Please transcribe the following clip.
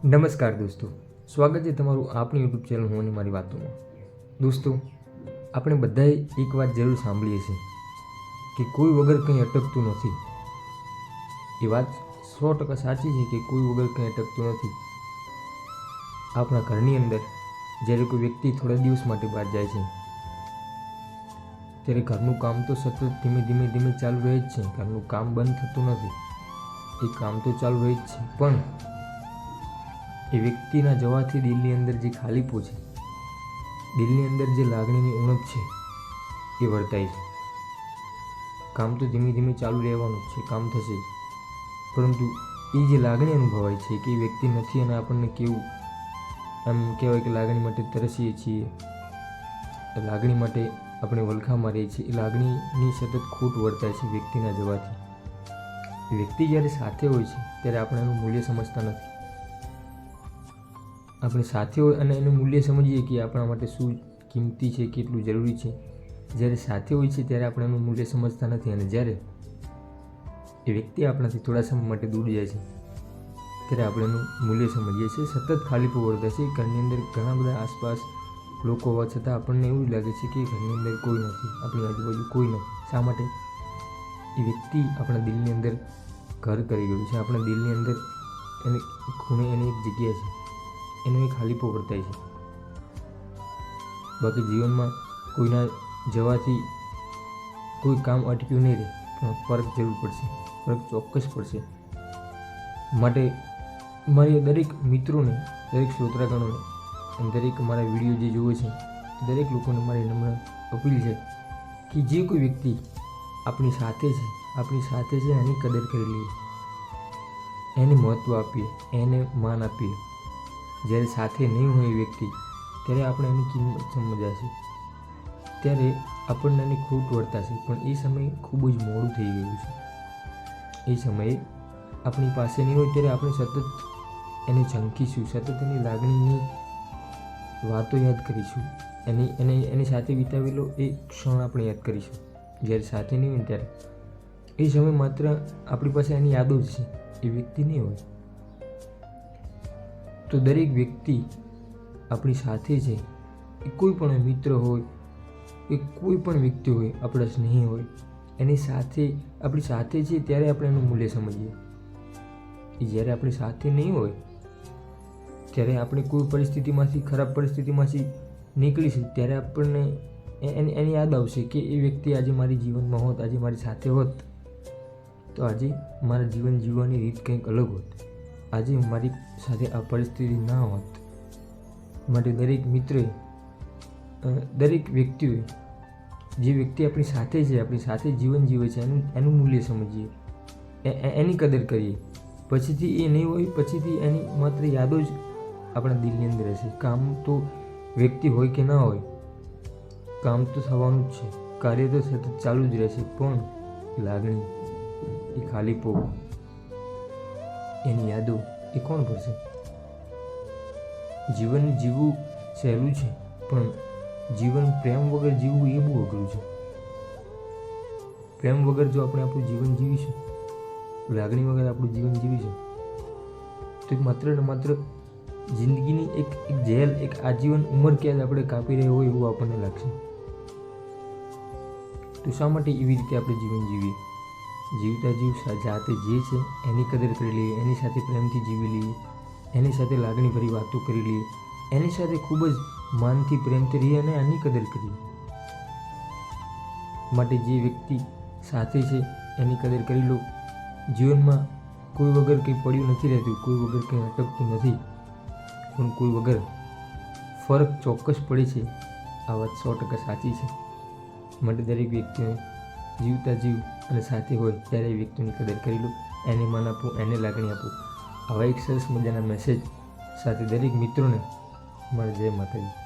નમસ્કાર દોસ્તો, સ્વાગત છે તમારું આપણી યુટ્યુબ ચેનલ હું અને મારી વાતોમાં. દોસ્તો, આપણે બધાએ એક વાત જરૂર સાંભળીએ છીએ કે કોઈ વગર કંઈ અટકતું નથી. એ વાત સો ટકા સાચી છે કે કોઈ વગર કંઈ અટકતું નથી. આપણા ઘરની અંદર જ્યારે કોઈ વ્યક્તિ થોડા દિવસ માટે બહાર જાય છે, ત્યારે ઘરનું કામ તો સતત ધીમે ધીમે ધીમે ચાલુ રહે જ છે. ઘરનું કામ બંધ થતું નથી. એ કામ તો ચાલુ રહે જ છે, પણ એ વ્યક્તિના જવાથી દિલની અંદર જે ખાલીપો છે, દિલની અંદર જે લાગણીની ઉણપ છે, એ વર્તાય છે. કામ તો ધીમે ધીમે ચાલુ રહેવાનું છે, કામ થશે પરંતુ એ જે લાગણી અનુભવાય છે કે એ વ્યક્તિ નથી અને આપણને કેવું એમ કહેવાય કે લાગણી માટે તરસીએ છીએ લાગણી માટે આપણે વલખા મારીએ છીએ. એ લાગણીની સતત ખોટ વર્તાય છે વ્યક્તિના જવાથી. વ્યક્તિ જ્યારે સાથે હોય છે, ત્યારે આપણે એનું મૂલ્ય સમજતા નથી. આપણે સાથે હોય અને એનું મૂલ્ય સમજીએ કે આપણા માટે શું કિંમતી છે, કેટલું જરૂરી છે. જ્યારે સાથે હોય છે ત્યારે આપણે એનું મૂલ્ય સમજતા નથી અને જ્યારે એ વ્યક્તિ આપણાથી થોડા સમય માટે દૂર જાય છે, ત્યારે આપણે એનું મૂલ્ય સમજીએ છીએ. સતત ખાલી પવડતા છે. ઘરની અંદર ઘણા બધા આસપાસ લોકો હોવા છતાં આપણને એવું જ લાગે છે કે ઘરની અંદર કોઈ નથી, આપણી આજુબાજુ કોઈ નથી. શા માટે? એ વ્યક્તિ આપણા દિલની અંદર ઘર કરી ગયું છે. આપણા દિલની અંદર એને ખૂણે એની એક જગ્યા છે. એનો એક હાલીપો વર્તાય છે. બાકી જીવનમાં કોઈના જવાથી કોઈ કામ અટક્યું નહીં રહે પણ ફરક જરૂર પડશે, ફરક ચોક્કસ પડશે. માટે મારી દરેક મિત્રોને, દરેક શ્રોતાગણોને અને દરેક મારા વીડિયો જે જુએ છે દરેક લોકોને મારી નમ્ર અપીલ છે કે જે કોઈ વ્યક્તિ આપણી સાથે છે, આપણી સાથે છે એની કદર કરી લઈએ. એને મહત્ત્વ આપીએ, એને માન આપીએ. જ્યારે સાથે નહીં હોય વ્યક્તિ, ત્યારે આપણે એની કિંમત સમજાશે. ત્યારે આપણને એની ખોટ વર્તાશે પણ એ સમયે ખૂબ જ મોડું થઈ ગયું છે. એ સમયે આપણી પાસે નહીં હોય ત્યારે આપણે સતત એને ઝંખીશું, સતત એની લાગણીની વાતો યાદ કરીશું. એની, એને, એની સાથે વિતાવેલો એ ક્ષણ આપણે યાદ કરીશું. જ્યારે સાથે નહીં હોય ત્યારે. એ સમય માત્ર આપણી પાસે એની યાદો જ છે, એ વ્યક્તિ નહીં હોય. તો દરેક વ્યક્તિ આપણી સાથે છે. એ કોઈ પણ મિત્ર હોય, એ કોઈ પણ વ્યક્તિ હોય, આપણા સ્નેહી હોય, એની સાથે, આપણી સાથે છે ત્યારે આપણે એનું મૂલ્ય સમજીએ. એ જ્યારે આપણી સાથે નહીં હોય, ત્યારે આપણે કોઈ પરિસ્થિતિમાંથી, ખરાબ પરિસ્થિતિમાંથી નીકળીશું, ત્યારે આપણને એની એની યાદ આવશે કે એ વ્યક્તિ આજે મારી જીવનમાં હોત, આજે મારી સાથે હોત, તો આજે મારા જીવન જીવવાની રીત કંઈક અલગ હોત. આજે મારી સાથે આ પરિસ્થિતિ ના હોત. માટે દરેક મિત્રે દરેક વ્યક્તિઓએ, જે વ્યક્તિ આપણી સાથે છે, આપણી સાથે જીવન જીવે છે, એનું એનું મૂલ્ય સમજીએ. એની કદર કરીએ. પછીથી એ નહીં હોય, પછીથી એની માત્ર યાદો જ આપણા દિલની અંદર રહેશે. કામ તો વ્યક્તિ હોય કે ના હોય, કામ તો થવાનું જ છે. કાર્ય તો સતત ચાલુ જ રહેશે, પણ લાગણી એ ખાલીપો એની યાદો એ કોણ ભરશે? જીવન જીવવું સહેલું છે, પણ જીવન પ્રેમ વગર જીવવું એ બહુ અઘરું છે. પ્રેમ વગર જો આપણે આપણું જીવન જીવીશું, લાગણી વગર આપણું જીવન જીવીશું, તો એક માત્ર ને માત્ર જિંદગીની એક એક જેલ એક આજીવન ઉંમર ક્યાં આપણે કાપી રહ્યા હોય એવું આપણને લાગશે. તો શા માટે એવી રીતે આપણે જીવન જીવીએ? જીવતા જીવ જાતે જે છે, એની કદર કરી લઈએ, એની સાથે પ્રેમથી જીવી લઈએ, એની સાથે લાગણીભરી વાતો કરી લઈએ, એની સાથે ખૂબ જ માનથી પ્રેમથી રહીએ અને એની કદર કરીએ. માટે જે વ્યક્તિ સાથે છે, એની કદર કરી લો. જીવનમાં કોઈ વગર કંઈ પડ્યું નથી રહેતું, કોઈ વગર કંઈ અટકતું નથી. પણ કોઈ વગર ફરક ચોક્કસ પડે છે. આ વાત સો ટકા સાચી છે. માટે દરેક વ્યક્તિએ જીવતા જીવ અને સાથે હોય ત્યારે એ વ્યક્તિની કદર કરી લો. એને માન આપું, એને લાગણી આપું. આવા એક સરસ મજાના મેસેજ સાથે દરેક મિત્રોને મારા જય માતાજી.